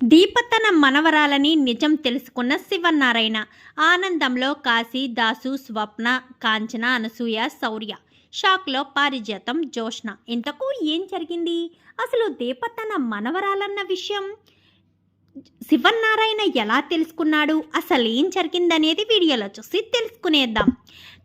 దీపతన మనవరాలని నిజం తెలుసుకున్న శివనారాయణ. ఆనందంలో కాశీ దాసు స్వప్న కాంచన అనసూయ శౌర్య. షాక్లో పారిజాతం జోష్న. ఇంతకు ఏం జరిగింది? అసలు దీపతన మనవరాలన్న విషయం శివనారాయణ ఎలా తెలుసుకున్నాడు? అసలు ఏం జరిగిందనేది వీడియోలో చూసి తెలుసుకునేద్దాం.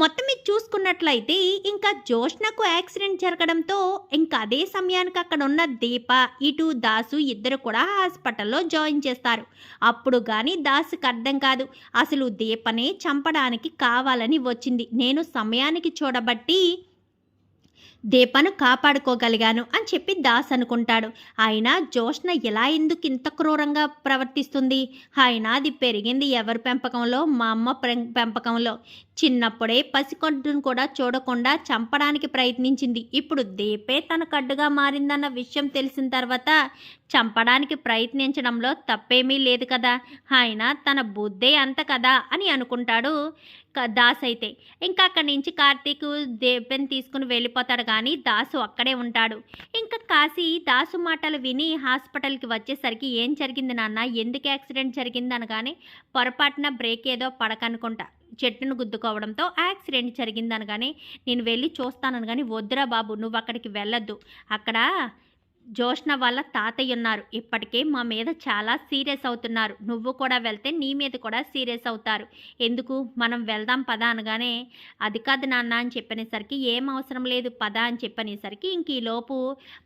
మొత్తం ఇది చూసుకున్నట్లయితే ఇంకా జోష్నకు యాక్సిడెంట్ జరగడంతో ఇంకా అదే సమయానికి అక్కడ ఉన్న దీప ఇటు దాసు ఇద్దరు కూడా హాస్పిటల్లో జాయిన్ చేస్తారు. అప్పుడు కానీ దాసుకు అర్థం కాదు. అసలు దీపనే చంపడానికి కావాలని వచ్చింది. నేను సమయానికి చూడబట్టి దీపను కాపాడుకోగలిగాను అని చెప్పి దాస్ అనుకుంటాడు. ఆయన జోష్న ఎలా ఎందుకు ఇంత క్రూరంగా ప్రవర్తిస్తుంది? ఆయన అది పెరిగింది ఎవరి పెంపకంలో? మా అమ్మ పెంపకంలో. చిన్నప్పుడే పసికొడ్డును కూడా చూడకుండా చంపడానికి ప్రయత్నించింది. ఇప్పుడు దీపే తన కడ్డుగా మారిందన్న విషయం తెలిసిన తర్వాత చంపడానికి ప్రయత్నించడంలో తప్పేమీ లేదు కదా. ఆయన తన బుద్ధే అంత కదా అని అనుకుంటాడు దాస్ అయితే. ఇంకా అక్కడి నుంచి కార్తీక్ దేవెన్ తీసుకుని వెళ్ళిపోతాడు కానీ దాసు అక్కడే ఉంటాడు. ఇంకా కాశీ దాసు మాటలు విని హాస్పిటల్కి వచ్చేసరికి ఏం జరిగింది నాన్న? ఎందుకు యాక్సిడెంట్ జరిగింది అనగానే పొరపాటున బ్రేక్ ఏదో పడకనుకుంటా. చెట్టును గుద్దుకోవడంతో యాక్సిడెంట్ జరిగిందనగానే నేను వెళ్ళి చూస్తానని కానీ వద్దురా బాబు నువ్వు అక్కడికి వెళ్ళొద్దు. అక్కడ జోష్ణ వాళ్ళ తాతయ్య ఉన్నారు. ఇప్పటికే మా మీద చాలా సీరియస్ అవుతున్నారు. నువ్వు కూడా వెళ్తే నీ మీద కూడా సీరియస్ అవుతారు. ఎందుకు? మనం వెళ్దాం పదా అనగానే అది కాదు నాన్న అని చెప్పనేసరికి ఏం అవసరం లేదు పదా అని చెప్పనేసరికి ఇంక ఈలోపు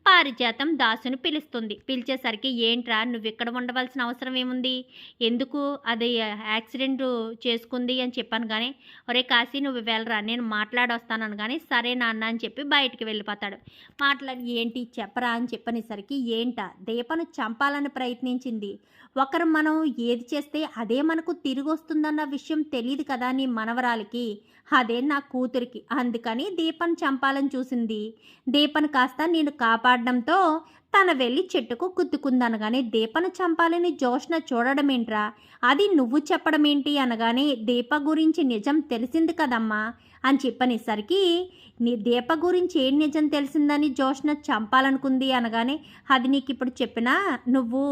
పారిజాతం దాసుని పిలుస్తుంది. పిలిచేసరికి ఏంట్రా నువ్వు ఇక్కడ ఉండవలసిన అవసరం ఏముంది? ఎందుకు అది యాక్సిడెంట్ చేసుకుంది అని చెప్పాను కానీ ఒరే కాశీ నువ్వు వెళ్ళరా నేను మాట్లాడొస్తాను కానీ సరే నాన్న అని చెప్పి బయటికి వెళ్ళిపోతాడు. మాట్లాడి ఏంటి చెప్పరా? అని చెప్పి చెప్పనేసరికి ఏంటా? దీపను చంపాలని ప్రయత్నించింది. ఒకరు మనం ఏది చేస్తే అదే మనకు తిరిగి వస్తుందన్న విషయం తెలియదు కదా నీ మనవరాలికి. అదే నా కూతురికి. అందుకని దీపను చంపాలని చూసింది. దీపను కాస్త నేను కాపాడడంతో తన వెళ్ళి చెట్టుకు గుద్దుకుందనగానే దీపను చంపాలని జోష్న చూడడమేంట్రా? అది నువ్వు చెప్పడమేంటి అనగానే దీప గురించి నిజం తెలిసింది కదమ్మా. అని చెప్పనేసరికి నీ దీప గురించి ఏం నిజం తెలిసిందని జోష్న చంపాలనుకుంది అనగానే అది నీకు ఇప్పుడు చెప్పినా నువ్వు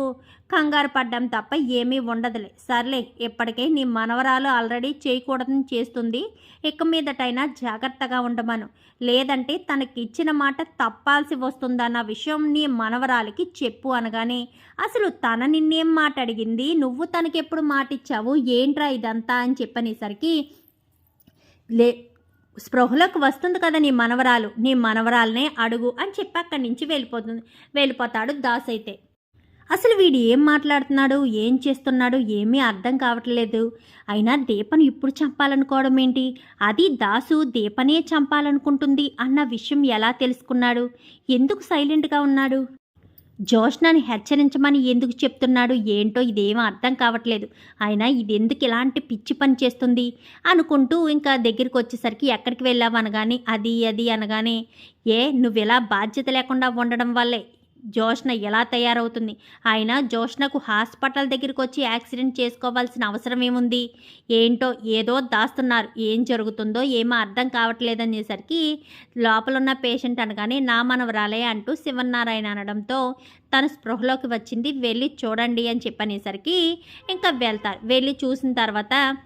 కంగారు పడ్డం తప్ప ఏమీ ఉండదులే. సర్లే ఇప్పటికే నీ మనవరాలు ఆల్రెడీ చేయకూడదని చేస్తుంది. ఇక మీదటైనా జాగ్రత్తగా ఉండమను. లేదంటే తనకి ఇచ్చిన మాట తప్పాల్సి వస్తుందన్న విషయం నీ మనవరాలికి చెప్పు అనగానే అసలు తన నిన్నేం మాట అడిగింది నువ్వు తనకెప్పుడు మాట ఇచ్చావు ఏంట్రా ఇదంతా? అని చెప్పనేసరికి లే స్పృహలోకి వస్తుంది కదా నీ మనవరాలు. నీ మనవరాలనే అడుగు అని చెప్పి అక్కడి నుంచి వెళ్ళిపోతుంది. వెళ్ళిపోతాడు దాస్ అయితే. అసలు వీడు ఏం మాట్లాడుతున్నాడు? ఏం చేస్తున్నాడు? ఏమీ అర్థం కావట్లేదు. అయినా దీపను ఇప్పుడు చంపాలనుకోవడం ఏంటి? అది దాసు దీపనే చంపాలనుకుంటుంది అన్న విషయం ఎలా తెలుసుకున్నాడు? ఎందుకు సైలెంట్గా ఉన్నాడు? జోష్నని హెచ్చరించమని ఎందుకు చెప్తున్నాడు? ఏంటో ఇదేం అర్థం కావట్లేదు. అయినా ఇది ఎందుకు ఇలాంటి పిచ్చి పని చేస్తుంది? అనుకుంటూ ఇంకా దగ్గరికి వచ్చేసరికి ఎక్కడికి వెళ్ళావు అనగానే అది అది అనగానే ఏ నువ్వు ఇలా బాధ్యత లేకుండా ఉండడం వల్లే జోష్న ఎలా తయారవుతుంది? ఆయన జోష్నకు హాస్పిటల్ దగ్గరికి వచ్చి యాక్సిడెంట్ చేసుకోవాల్సిన అవసరం ఏముంది? ఏంటో ఏదో దాస్తున్నారు. ఏం జరుగుతుందో ఏమో అర్థం కావట్లేదనేసరికి లోపల ఉన్న పేషెంట్ అనగానే నా మనవరాలే అంటూ శివనారాయణ అనడంతో తను స్పృహలోకి వచ్చింది. వెళ్ళి చూడండి అని చెప్పనేసరికి ఇంకా వెళ్తారు. వెళ్ళి చూసిన తర్వాత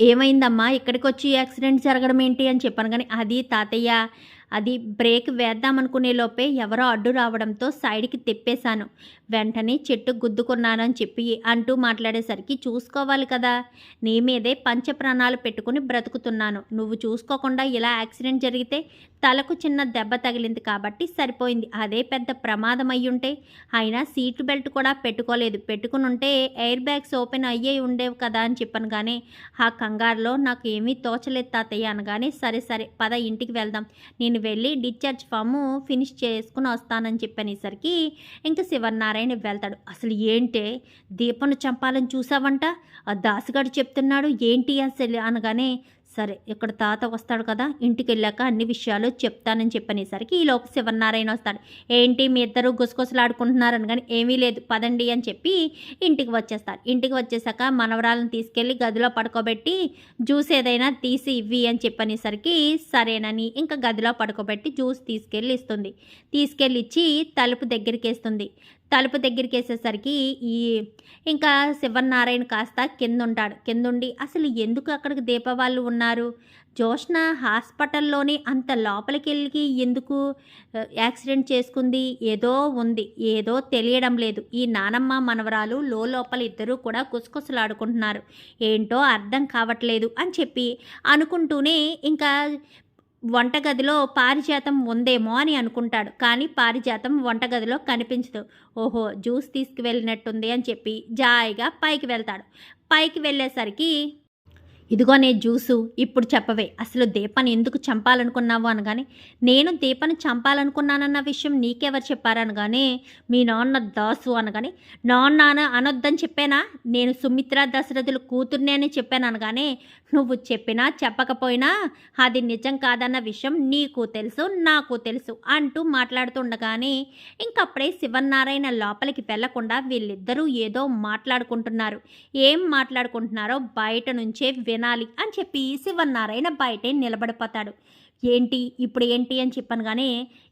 ఏమైందమ్మా? ఇక్కడికి వచ్చి యాక్సిడెంట్ జరగడం ఏంటి? అని చెప్పాను కానీ అది తాతయ్య అది బ్రేక్ వేద్దామనుకునే లోపే ఎవరో అడ్డు రావడంతో సైడ్కి తిప్పేశాను. వెంటనే చెట్టు గుద్దుకున్నాను అని చెప్పి అంటూ మాట్లాడేసరికి చూసుకోవాలి కదా నీ మీదే పంచప్రాణాలు పెట్టుకుని బ్రతుకుతున్నాను. నువ్వు చూసుకోకుండా ఇలా యాక్సిడెంట్ జరిగితే తలకు చిన్న దెబ్బ తగిలింది కాబట్టి సరిపోయింది. అదే పెద్ద ప్రమాదం అయ్యుంటే అయినా సీట్ బెల్ట్ కూడా పెట్టుకోలేదు. పెట్టుకుని ఉంటే ఎయిర్ బ్యాగ్స్ ఓపెన్ అయ్యే ఉండేవి కదా అని చెప్పాను కానీ ఆ కంగారులో నాకు ఏమీ తోచలేదు తాతయ్య అనగానే సరే సరే పద ఇంటికి వెళ్దాం. నేను వెళ్ళి డిశ్చార్జ్ ఫాము ఫినిష్ చేసుకుని వస్తానని చెప్పనేసరికి ఇంకా శివనారాయణ వెళ్తాడు. అసలు ఏంటే? దీపను చంపాలని చూసావంట? ఆ దాసుగాడు చెప్తున్నాడు ఏంటి అసలు? అనగానే సరే ఇక్కడ తాత వస్తాడు కదా ఇంటికి వెళ్ళాక అన్ని విషయాలు చెప్తానని చెప్పనేసరికి ఈలోపు శివన్నారాయణ శివనారాయణ వస్తాడు. ఏంటి మీ ఇద్దరు గుసగుసలాడుకుంటున్నారని కానీ ఏమీ లేదు పదండి అని చెప్పి ఇంటికి వచ్చేస్తాడు. ఇంటికి వచ్చేసాక మనవరాలను తీసుకెళ్ళి గదిలో పడుకోబెట్టి జ్యూస్ ఏదైనా తీసి ఇవ్వి అని చెప్పనేసరికి సరేనని ఇంకా గదిలో పడుకోబెట్టి జ్యూస్ తీసుకెళ్ళి ఇస్తుంది. తీసుకెళ్ళి ఇచ్చి తలుపు దగ్గరికి వేస్తుంది తలుపు దగ్గరికి వేసేసరికి ఈ ఇంకా శివనారాయణ కాస్త కింద ఉంటాడు కింద ఉండి అసలు ఎందుకు అక్కడికి దీపవాళ్ళు ఉన్నారు? జోష్న హాస్పిటల్లోనే అంత లోపలికి వెళ్ళి ఎందుకు యాక్సిడెంట్ చేసుకుంది? ఏదో ఉంది ఏదో తెలియడం లేదు. ఈ నానమ్మ మనవరాలు లోపల ఇద్దరూ కూడా కుసకుసలాడుకుంటున్నారు. ఏంటో అర్థం కావట్లేదు అని చెప్పి అనుకుంటూనే ఇంకా వంటగదిలో పారిజాతం ఉందేమో అని అనుకుంటాడు. కానీ పారిజాతం వంటగదిలో కనిపించదు. ఓహో జ్యూస్ తీసుకువెళ్ళినట్టుంది అని చెప్పి జాయిగా పైకి వెళ్తాడు. పైకి వెళ్ళేసరికి ఇదిగో నే జ్యూసు ఇప్పుడు చెప్పవే. అసలు దీపని ఎందుకు చంపాలనుకున్నావు అనగానే నేను దీపను చంపాలనుకున్నానన్న విషయం నీకెవరు చెప్పారనగానే మీ నాన్న దాసు అనగానే నాన్న అనొద్దని చెప్పానా? నేను సుమిత్ర దశరథులు కూతుర్నే అని చెప్పాను అనగానే నువ్వు చెప్పినా చెప్పకపోయినా అది నిజం కాదన్న విషయం నీకు తెలుసు నాకు తెలుసు అంటూ మాట్లాడుతుండగానే ఇంకప్పుడే శివనారాయణ లోపలికి వెళ్ళకుండా వీళ్ళిద్దరూ ఏదో మాట్లాడుకుంటున్నారు. ఏం మాట్లాడుకుంటున్నారో బయట నుంచే వినాలి అని చెప్పి శివన్నారాయణ బయటే నిలబడిపోతాడు. ఏంటి? ఇప్పుడు ఏంటి అని చెప్పాను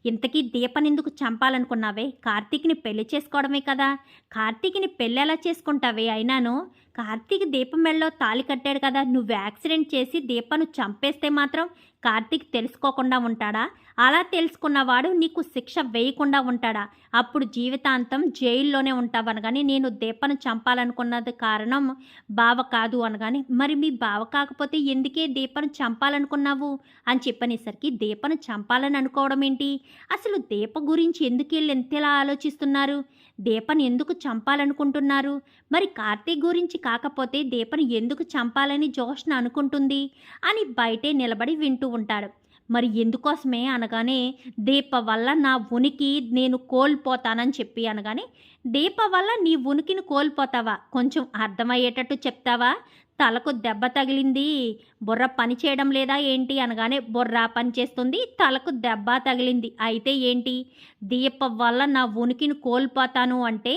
ఇంతకీ దీపని ఎందుకు చంపాలనుకున్నావే? కార్తీక్ని పెళ్ళి చేసుకోవడమే కదా. కార్తీక్ని పెళ్ళి ఎలా చేసుకుంటావే అయినాను. కార్తీక్ దీపం మెళ్ళలో తాళి కట్టాడు కదా. నువ్వు యాక్సిడెంట్ చేసి దీపను చంపేస్తే మాత్రం కార్తీక్ తెలుసుకోకుండా ఉంటాడా? అలా తెలుసుకున్నవాడు నీకు శిక్ష వేయకుండా ఉంటాడా? అప్పుడు జీవితాంతం జైల్లోనే ఉంటావనగాని నేను దీపను చంపాలనుకున్నది కారణం బావ కాదు అనగాని మరి మీ బావ కాకపోతే ఎందుకే దీపను చంపాలనుకున్నావు? అని చెప్పనేసరికి దీపను చంపాలని అనుకోవడం ఏంటి? అసలు దీప గురించి ఎందుకు వెళ్ళి ఎంతలా ఆలోచిస్తున్నారు? దీపను ఎందుకు చంపాలనుకుంటున్నారు? మరి కార్తీక్ గురించి కాకపోతే దీపను ఎందుకు చంపాలని జోష్న అనుకుంటుంది? అని బయటే నిలబడి వింటూ ఉంటాడు. మరి ఎందుకోసమే అనగానే దీప వల్ల నా ఉనికి నేను కోల్పోతానని చెప్పి అనగానే దీప వల్ల నీ ఉనికిని కోల్పోతావా? కొంచెం అర్థమయ్యేటట్టు చెప్తావా? తలకు దెబ్బ తగిలింది. బుర్ర పని చేయడం లేదా ఏంటి అనగానే బుర్ర పని చేస్తుంది తలకు దెబ్బ తగిలింది. అయితే ఏంటి? దీప వల్ల నా ఉనికిని కోల్పోతాను అంటే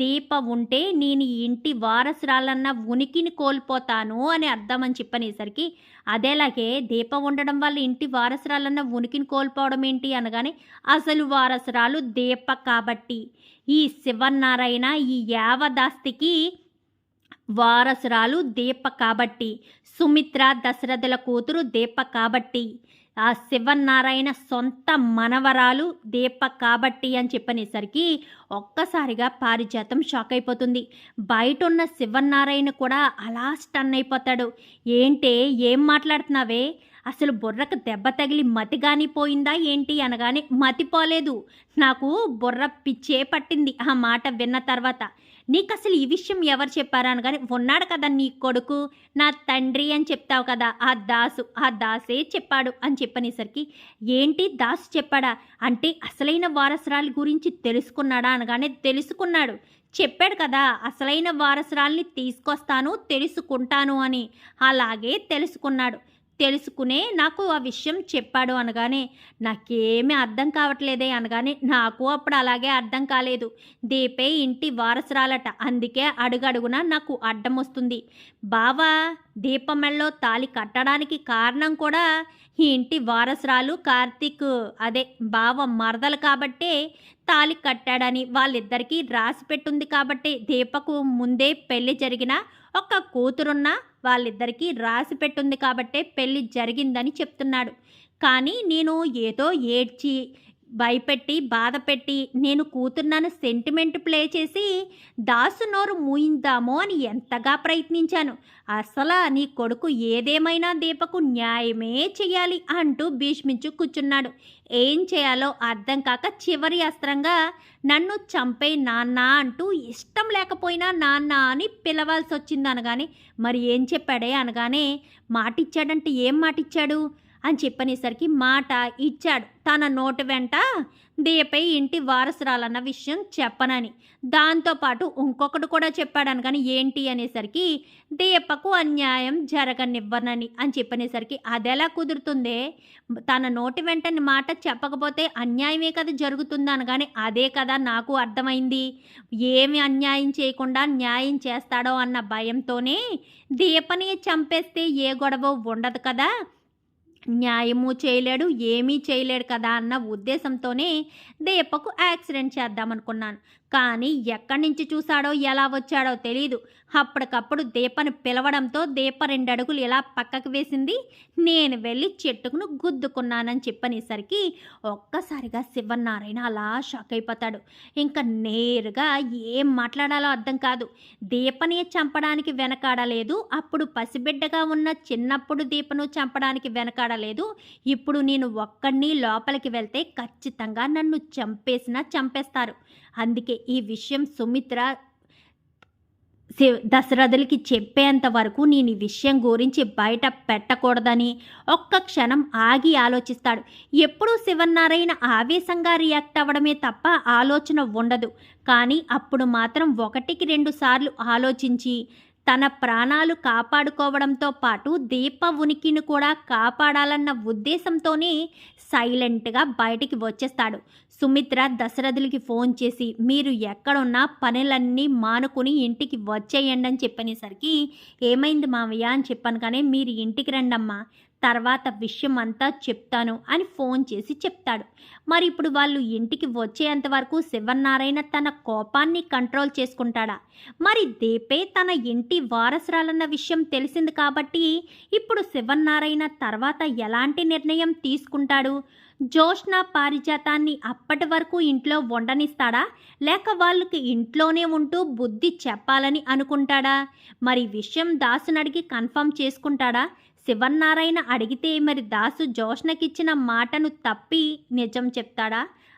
దీప ఉంటే నేను ఇంటి వారసురాలన్న ఉనికిని కోల్పోతాను అని అర్థం అని చెప్పనేసరికి అదేలాగే దీప ఉండడం వల్ల ఇంటి వారసురాలన్న ఉనికిని కోల్పోవడం ఏంటి అనగానే అసలు వారసురాలు దీప కాబట్టి. ఈ శివనారాయణ ఈ యావదాస్తికి వారసురాలు దీప కాబట్టి. సుమిత్ర దశరథుల కూతురు దీప కాబట్టి. ఆ శివనారాయణ సొంత మనవరాలు దీప కాబట్టి అని చెప్పనేసరికి ఒక్కసారిగా పారిజాతం షాక్ అయిపోతుంది. బయట ఉన్న శివనారాయణ కూడా అలా స్టన్ అయిపోతాడు. ఏంటే ఏం మాట్లాడుతున్నావే? అసలు బుర్రకు దెబ్బ తగిలి మతి గాని పోయిందా ఏంటి అనగానే మతిపోలేదు నాకు బుర్ర పిచ్చే పట్టింది ఆ మాట విన్న తర్వాత. నీకు అసలు ఈ విషయం ఎవరు చెప్పారా అనగానే ఉన్నాడు కదా నీ కొడుకు నా తండ్రి అని చెప్తావు కదా ఆ దాసు ఆ దాసే చెప్పాడు అని చెప్పనేసరికి ఏంటి దాసు చెప్పాడా? అంటే అసలైన వారసురాలి గురించి తెలుసుకున్నాడా? అనగానే తెలుసుకున్నాడు. చెప్పాడు కదా అసలైన వారసురాల్ని తీసుకొస్తాను తెలుసుకుంటాను అని అలాగే తెలుసుకున్నాడు. తెలుసుకునే నాకు ఆ విషయం చెప్పాడు అనగానే నాకేమీ అర్థం కావట్లేదే అనగానే నాకు అప్పుడు అలాగే అర్థం కాలేదు. దీపే ఇంటి వారసురాలట. అందుకే అడుగడుగునా నాకు అడ్డం వస్తుంది. బావా దీపమెల్లో తాలి కట్టడానికి కారణం కూడా ఈ ఇంటి వారసురాలు కార్తీక్. అదే బావ మరదలు కాబట్టే తాలి కట్టాడని వాళ్ళిద్దరికీ రాసి పెట్టుంది కాబట్టి దీపకు ముందే పెళ్ళి జరిగిన ఒక కూతురున్న వాళ్ళిద్దరికీ రాసి పెట్టుంది కాబట్టే పెళ్ళి జరిగిందని చెప్తున్నాడు. కానీ నేను ఏదో ఏడ్చి భయపెట్టి బాధపెట్టి నేను కూతున్నాను సెంటిమెంట్ ప్లే చేసి దాసు నోరు మూయిందామో అని ఎంతగా ప్రయత్నించాను. అసలు నీ కొడుకు ఏదేమైనా దీపకు న్యాయమే చేయాలి అంటూ భీష్మించు కూర్చున్నాడు. ఏం చేయాలో అర్థం కాక చివరి అస్త్రంగా నన్ను చంపే నాన్న అంటూ ఇష్టం లేకపోయినా నాన్న అని పిలవాల్సి వచ్చింది అనగానే మరి ఏం చెప్పాడే? అనగానే మాటిచ్చాడంటే ఏం మాటిచ్చాడు? అని చెప్పనేసరికి మాట ఇచ్చాడు. తన నోటి వెంట దీపై ఇంటి వారసురాలన్న విషయం చెప్పనని. దాంతోపాటు ఇంకొకటి కూడా చెప్పాడని కానీ ఏంటి అనేసరికి దీపకు అన్యాయం జరగనివ్వనని అని చెప్పనేసరికి అదెలా కుదురుతుందే? తన నోటి వెంటని మాట చెప్పకపోతే అన్యాయమే కదా జరుగుతుంది అనగానే అదే కదా నాకు అర్థమైంది. ఏమి అన్యాయం చేయకుండా న్యాయం చేస్తాడో అన్న భయంతోనే దీపని చంపేస్తే ఏ గొడవ ఉండదు కదా? న్యాయము చేయలేడు ఏమీ చేయలేడు కదా అన్న ఉద్దేశంతోనే దీపకు యాక్సిడెంట్ చేద్దామనుకున్నాను. కానీ ఎక్కడి నుంచి చూశాడో ఎలా వచ్చాడో తెలీదు. అప్పటికప్పుడు దీపని పిలవడంతో దీప రెండు అడుగులు ఇలా పక్కకు వేసింది. నేను వెళ్ళి చెట్టుకును గుద్దుకున్నానని చెప్పనేసరికి ఒక్కసారిగా శివనారాయణ అలా షాక్ అయిపోతాడు. ఇంకా నేరుగా ఏం మాట్లాడాలో అర్థం కాదు. దీపని చంపడానికి వెనకాడలేదు. అప్పుడు పసిబిడ్డగా ఉన్న చిన్నప్పుడు దీపను చంపడానికి వెనకాడలేదు. ఇప్పుడు నేను ఒక్కడిని లోపలికి వెళ్తే ఖచ్చితంగా నన్ను చంపేసినా చంపేస్తారు. అందుకే ఈ విషయం సుమిత్ర దశరథులకి చెప్పేంత వరకు నేను ఈ విషయం గురించి బయట పెట్టకూడదని ఒక్క క్షణం ఆగి ఆలోచిస్తాడు. ఎప్పుడూ శివనారాయణ ఆవేశంగా రియాక్ట్ అవ్వడమే తప్ప ఆలోచన ఉండదు. కానీ అప్పుడు మాత్రం ఒకటికి రెండు సార్లు ఆలోచించి తన ప్రాణాలు కాపాడుకోవడంతో పాటు దీప ఉనికిని కూడా కాపాడాలన్న ఉద్దేశంతోనే సైలెంట్గా బయటికి వచ్చేస్తాడు. సుమిత్ర దశరథులకి ఫోన్ చేసి మీరు ఎక్కడున్నా పనులన్నీ మానుకుని ఇంటికి వచ్చేయండి అని చెప్పనేసరికి ఏమైంది మావయ్య? అని చెప్పాను కానీ మీరు ఇంటికి రండమ్మా. తర్వాత విషయం అంతా చెప్తాను అని ఫోన్ చేసి చెప్తాడు. మరి ఇప్పుడు వాళ్ళు ఇంటికి వచ్చేంత వరకు శివనారాయణ తన కోపాన్ని కంట్రోల్ చేసుకుంటాడా? మరి దీపే తన ఇంటి వారసురాలన్న విషయం తెలిసింది కాబట్టి ఇప్పుడు శివనారాయణ తర్వాత ఎలాంటి నిర్ణయం తీసుకుంటాడు? జోష్న పారిజాతాన్ని అప్పటి వరకు ఇంట్లో వండనిస్తాడా? లేక వాళ్ళకి ఇంట్లోనే ఉంటూ బుద్ధి చెప్పాలని అనుకుంటాడా? మరి విషయం దాసుని అడిగి కన్ఫర్మ్ చేసుకుంటాడా? శివన్నారాయణ అడిగితే మరి దాసు జోష్నకిచ్చిన మాటను తప్పి నిజం చెప్తాడా?